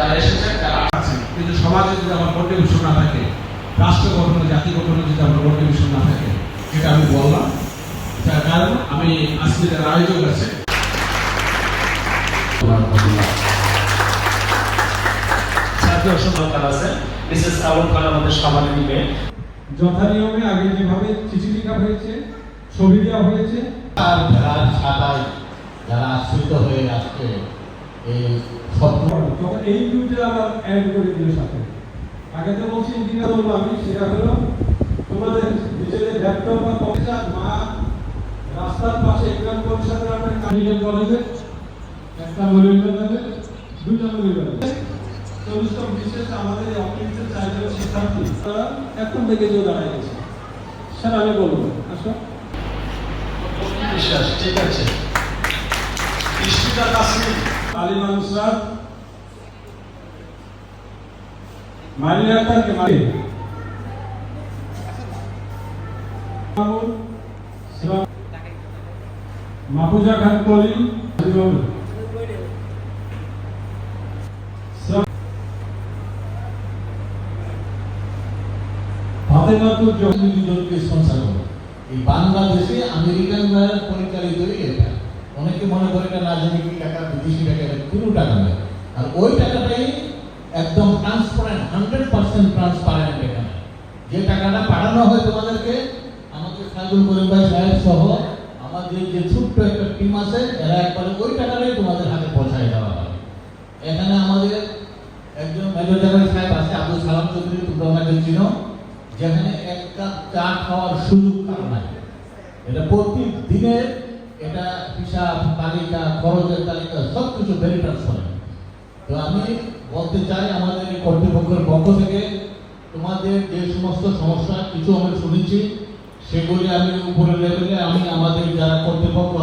যারা এসেছেন তারা আছেন কিন্তু সমাজে যদি আমার কন্ট্রিবিউশন না থাকে রাষ্ট্র গঠনে জাতি গঠনে যদি আমার কন্ট্রিবিউশন না থাকে যেটা আমি বললাম। যার কারণ আমি আজকের যারা আয়োজক আছে যথানিয়মে আগে যেভাবে চিঠি লেখা হয়েছে ছবি দেওয়া হয়েছে আর ভেড়ার যারা আশ্রিত হয়ে আজকে এই স্বপ্ন তখন এই দুইটা আবার অ্যাড করে দিল সাথে। আগে তো বলছি ইঞ্জিনিয়ার বলব আমি সেটা হলো তোমাদের নিজেদের ল্যাপটপ বা কম্পিউটার মা রাস্তার পাশে এক্সাম পরিষদের আপনার কারিগর কলেজে একটা দেবে দুটা চল্লিশতম বিশেষ আমাদের অফিসের চারজন শিক্ষার্থী তারা এখন থেকে যে দাঁড়ায় গেছে। স্যার আমি বলব আসো। বিশ্বাস ঠিক আছে। আলিমা নুসরাত মারিয়া আক্তারকে মারি মাহফুজা খান কলি। ফাতেমাতুর যখন দুজনকে এই বাংলাদেশে আমেরিকান দ্বারা পরিচালিতই এটা অনেকে মনে করে এটা রাজনৈতিক টাকা বিদেশি টাকা কোনো টাকা নয় আর ওই টাকাটাই একদম ট্রান্সপারেন্ট হান্ড্রেড পার্সেন্ট ট্রান্সপারেন্ট এখানে যে টাকাটা পাঠানো হয় তোমাদেরকে আমাদের সাইদুল করিম ভাই সাহেব সহ, আমাদের যে ছোট্ট একটা টিম আছে, এরা একবারে ওই টাকাটাই তোমাদের হাতে পৌঁছায় দেওয়া হয়। এখানে আমাদের একজন মেজর জেনারেল সাহেব আছে আব্দুল সালাম চৌধুরী, তোমরা ওনাকে চিনো, যেখানে এক কাপ চা খাওয়ার সুযোগ কারও নাই। এটা প্রতিদিনের এটা হিসাব, তালিকা, খরচের তালিকা সব কিছু ভেরি ট্রান্সপারেন্ট তো আমি বলতে চাই আমাদের কর্তৃপক্ষের পক্ষ থেকে, তোমাদের যে সমস্ত সমস্যা, কিছু আমি শুনেছি, সেগুলি আমি উপরের লেভেলে আমি আমাদের যারা কর্তৃপক্ষ